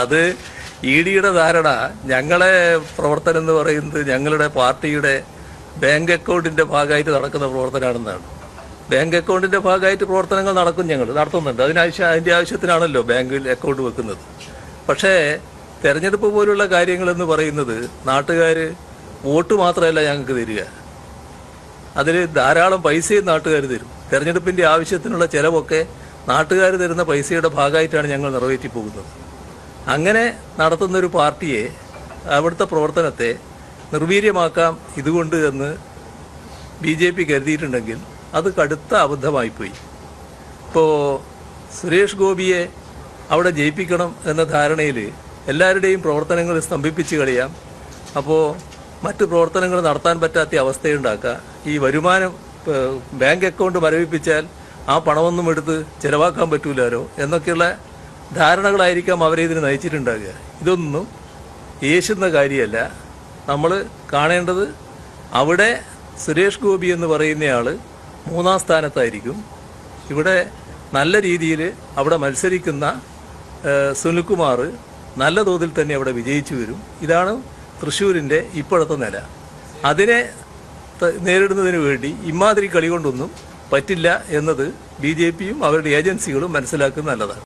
അത് ഇ ഡിയുടെ ധാരണ. ഞങ്ങളെ പ്രവർത്തനം എന്ന് പറയുന്നത് ഞങ്ങളുടെ പാർട്ടിയുടെ ബാങ്ക് അക്കൗണ്ടിന്റെ ഭാഗമായിട്ട് നടക്കുന്ന പ്രവർത്തനമാണെന്നാണ്. ബാങ്ക് അക്കൗണ്ടിന്റെ ഭാഗമായിട്ട് പ്രവർത്തനങ്ങൾ നടക്കും ഞങ്ങൾ നടത്തുന്നുണ്ട്. അതിനാവശ്യം അതിന്റെ ആവശ്യത്തിനാണല്ലോ ബാങ്കിൽ അക്കൗണ്ട് വെക്കുന്നത്. പക്ഷേ തെരഞ്ഞെടുപ്പ് പോലുള്ള കാര്യങ്ങൾ എന്ന് പറയുന്നത് നാട്ടുകാർ വോട്ട് മാത്രമല്ല ഞങ്ങൾക്ക് തരിക. അതിൽ ധാരാളം പൈസയും നാട്ടുകാർ തരും. തെരഞ്ഞെടുപ്പിന്റെ ആവശ്യത്തിനുള്ള ചെലവൊക്കെ നാട്ടുകാർ തരുന്ന പൈസയുടെ ഭാഗമായിട്ടാണ് ഞങ്ങൾ നിറവേറ്റി പോകുന്നത് അങ്ങനെ നടത്തുന്ന ഒരു പാർട്ടിയെ അവിടുത്തെ പ്രവർത്തനത്തെ നിർവീര്യമാക്കാം ഇതുകൊണ്ട് എന്ന് ബി ജെ പി കരുതിയിട്ടുണ്ടെങ്കിൽ അത് കടുത്ത അബദ്ധമായിപ്പോയി. ഇപ്പോൾ സുരേഷ് ഗോപിയെ അവിടെ ജയിപ്പിക്കണം എന്ന ധാരണയിൽ എല്ലാവരുടെയും പ്രവർത്തനങ്ങൾ സ്തംഭിപ്പിച്ച് കളയാം. അപ്പോൾ മറ്റ് പ്രവർത്തനങ്ങൾ നടത്താൻ പറ്റാത്ത അവസ്ഥയുണ്ടാക്കുക ഈ വരുമാനം ബാങ്ക് അക്കൗണ്ട് മരവിപ്പിച്ചാൽ ആ പണമൊന്നും എടുത്ത് ചിലവാക്കാൻ പറ്റൂലാരോ എന്നൊക്കെയുള്ള ധാരണകളായിരിക്കാം അവരെ ഇതിന് നയിച്ചിട്ടുണ്ടാകുക. ഇതൊന്നും യേശുന്ന കാര്യമല്ല. നമ്മൾ കാണേണ്ടത് അവിടെ സുരേഷ് ഗോപി എന്ന് പറയുന്നയാൾ മൂന്നാം സ്ഥാനത്തായിരിക്കും. ഇവിടെ നല്ല രീതിയിൽ അവിടെ മത്സരിക്കുന്ന സുനിൽകുമാർ നല്ല തോതിൽ തന്നെ അവിടെ വിജയിച്ചു വരും. ഇതാണ് തൃശ്ശൂരിന്റെ ഇപ്പോഴത്തെ നില. അതിനെ നേരിടുന്നതിന് വേണ്ടി ഇമാതിരി കളി കൊണ്ടൊന്നും പറ്റില്ല എന്നത് ബി ജെ പിയും അവരുടെ ഏജൻസികളും മനസ്സിലാക്കുന്നത് നല്ലതാണ്.